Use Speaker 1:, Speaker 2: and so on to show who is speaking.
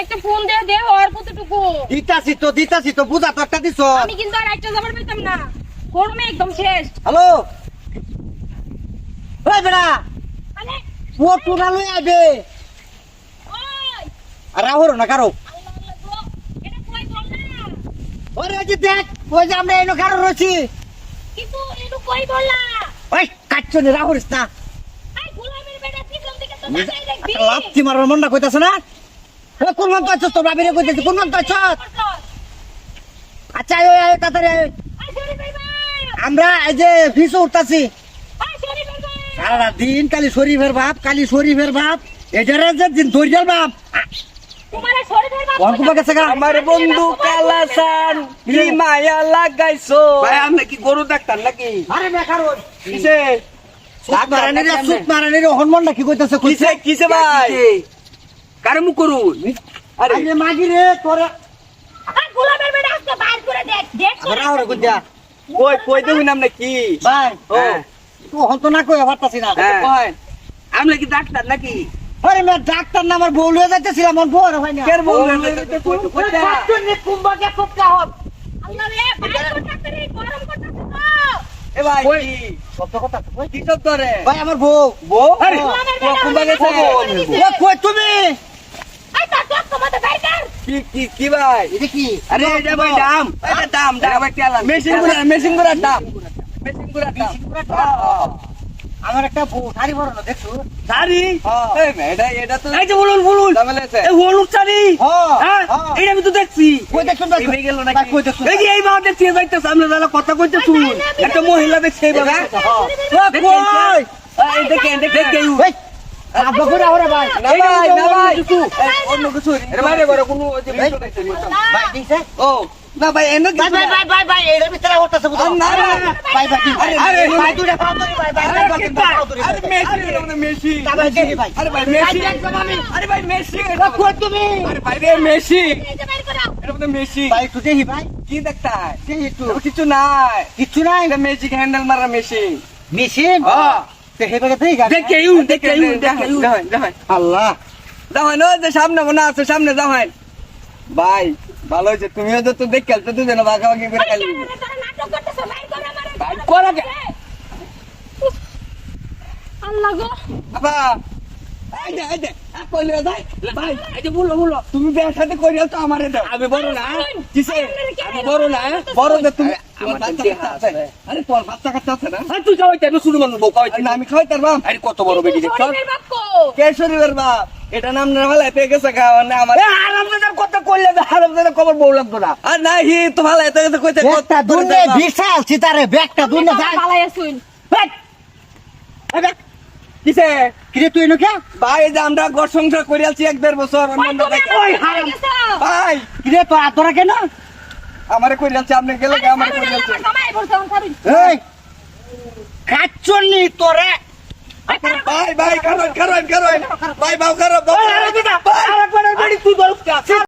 Speaker 1: একটা ফোন দিয়ে দে আর কতটুকু?
Speaker 2: দিতাছি তো দিতাছি তো বুঝা তো একটা দিছ।
Speaker 1: আমি কিন্তু আর একটা যাবার পেতাম না। একদম শেষ।
Speaker 2: হ্যালো? ওই বেড়া
Speaker 1: মানে
Speaker 2: ও টুনা লই
Speaker 1: ওই।
Speaker 2: আর রাহুর না
Speaker 1: কারও? না
Speaker 2: ওরে ওই যে দেখ ওই যে আমরা এনো কারও রয়েছি।
Speaker 1: কিন্তু এটু কই বল না
Speaker 2: ওই রাহুরিস না
Speaker 1: দেখবি।
Speaker 2: লাপতি মারার মনটা কইতাছে না? কোন মান পাচ্ছ তো বাবিরে কইতেছি কোন মান পাচ্ছ আচ্ছা ওই আয় তাড়াতাড়ি আয়।
Speaker 1: আই সরি ভাই ভাই
Speaker 2: আমরা এই যে ভিসো উঠতাছি।
Speaker 1: সরি
Speaker 2: দিন কালি শরীফের বাপ কালি শরীফের বাপ এটারে যে দিন ধৈর্যের বাপ।
Speaker 3: আমার বন্ধু কালাসান কি মায়া লাগাইছো? ভাই আপনি কি গরু ডাক্তার নাকি?
Speaker 2: আরে বেকার
Speaker 3: কিসে?
Speaker 2: সুত মারানির সুত মারানির হরমোনটা কি কইতাছে
Speaker 3: কিসে কিসে ভাই? কারে মুখ করু? আরে।
Speaker 2: আরে মাগি রে তোরে
Speaker 1: আই গোলামের বেটা আজকে বাইর করে দেখ দেখ
Speaker 2: আমরা ওরে কইতা
Speaker 3: কই কই দেবি নাম নাকি?
Speaker 2: ভাই ও
Speaker 3: হ্যাঁ।
Speaker 2: তো হতো না কই পারতাছি না।
Speaker 3: হ্যাঁ। কই আপনি কি ডাক্তার নাকি?
Speaker 2: আরে মে ডাক্তার না আমার বউ লয়ে যাইতেছিলাম আমার বউ আর হয় না।
Speaker 3: কের বউ লয়ে যাইতে কই তো কইতা?
Speaker 2: কাচ্চনি কুম্বাকে কুপকা হব
Speaker 1: আল্লাহ রে বাইর করতে রে গরম করতে তো।
Speaker 3: এ ভাই
Speaker 2: কই?
Speaker 3: কি?
Speaker 2: শব্দ কথা কই।
Speaker 3: কি সব করে
Speaker 2: ভাই আমার বউ।
Speaker 3: বউ? আরে
Speaker 1: গোলামের
Speaker 3: ও কুম্বা গেছে?
Speaker 2: কই তুমি?
Speaker 1: আই তার তো তোমাতে বাইর কর?
Speaker 3: কি কি কি ভাই?
Speaker 2: এটা কি?
Speaker 3: আরে এটা ভাই দাম। এটা দাম দাম। মেশিনগুলা মেশিনগুলা দাম। মেশিনগুলা দাম।
Speaker 2: আমার একটা শাড়ি পরো না দেখছ?
Speaker 3: শাড়ি?
Speaker 2: হ্যাঁ।
Speaker 3: এই মে, এটা এটা তো
Speaker 4: এই যে বলুন বলুন। এই হলুদ শাড়ি?
Speaker 2: হ্যাঁ
Speaker 4: হ্যাঁ
Speaker 2: হ্যাঁ।
Speaker 4: এটা আমি তো দেখছি।
Speaker 2: কই দেখছ ভাই
Speaker 3: এই গেল নাকি?
Speaker 2: কই দেখছ
Speaker 4: এই যে এই বাবা দেখছি এই যাইতেছে আমরা কথা কইতে শুন একটা মহিলা দেখছে এই বাবা। কই? এই দেখেন দেখেন।
Speaker 3: কিছু এর বাইরে করে কোনো ওই যে ভিডিও দেখতে
Speaker 2: ভাই দিছে
Speaker 3: ও না ভাই এনে
Speaker 2: ভাই ভাই ভাই ভাই ভাই এর ভিতরে হতাছে বুঝো
Speaker 3: আর না, না, না।
Speaker 2: ভাই ভাই
Speaker 3: আরে,
Speaker 2: আরে
Speaker 3: আরে,
Speaker 2: ভাই দুইটা পাও ধরি ভাই ভাই ভাই ভাই পাও ধরি
Speaker 3: আরে মেসি এটা মানে মেসি
Speaker 2: তা ভাই দেখি ভাই
Speaker 3: আরে ভাই মেসি আরে ভাই মেসি এটা
Speaker 2: কই তুমি
Speaker 3: আরে ভাই রে মেসি
Speaker 1: এই যে বাইর করো
Speaker 3: এটা মানে মেসি
Speaker 2: ভাই একটু দেখি ভাই
Speaker 3: কি দেখতা
Speaker 2: দেখি একটু
Speaker 3: কিছু নাই
Speaker 2: নাই
Speaker 3: ম্যাজিক হ্যান্ডেল মারা মেশিন
Speaker 2: মেশিন আল্লাহ।
Speaker 3: দেখেন ওই যে সামনে মনে আছে সামনে দেখেন ভাই ভালো হয়েছে তুমিও তো তো দেখ খেলতে তো যেন ভাগাভাগি করে খেলি
Speaker 1: করো। আল্লাহ গো।
Speaker 3: বাবা। তুমি বিয়ের সাথে করিও তো আমারে
Speaker 4: আমি বড় না
Speaker 3: কিসে?
Speaker 4: আমি বড় না
Speaker 3: বড় তুমি
Speaker 4: আমার
Speaker 3: বাচ্চা কাচ্চা আছে। আরে তোমার বাচ্চা কাচ্চা আছে না?
Speaker 4: তুই মানুষ বউ
Speaker 3: আমি খাই তার বাপ।
Speaker 4: আরে কত বড় বেটি দেখছ
Speaker 1: শরীরের বাপ কো?
Speaker 3: এটা নাম না ভালো পেয়ে গেছে খাওয়া না আমার
Speaker 4: এ আরামদাদার কথা কইলে আরামদাদার খবর বউ লাগতো না।
Speaker 3: আর না হি তো ভালো এত গেছে কইতে
Speaker 2: একটা দুনে বিশাল সিতারে ব্যাগটা দুনে যায়
Speaker 3: কিসে?
Speaker 2: কিরে তুই নকে
Speaker 3: ভাই যে আমরা ঘর সংসার করে আছি এক দেড় বছর ভাই
Speaker 2: কিরে তো আতরা কেন?
Speaker 3: আমারে করে আছি আপনি গেলে আমারে করে আছি
Speaker 2: এই! কাচ্চনি তোরে?
Speaker 3: ভাই ভাই কারণ কারণ কারণ। ভাই বাউ কারণ
Speaker 4: আরে আরেকবার বেটি তুই বল।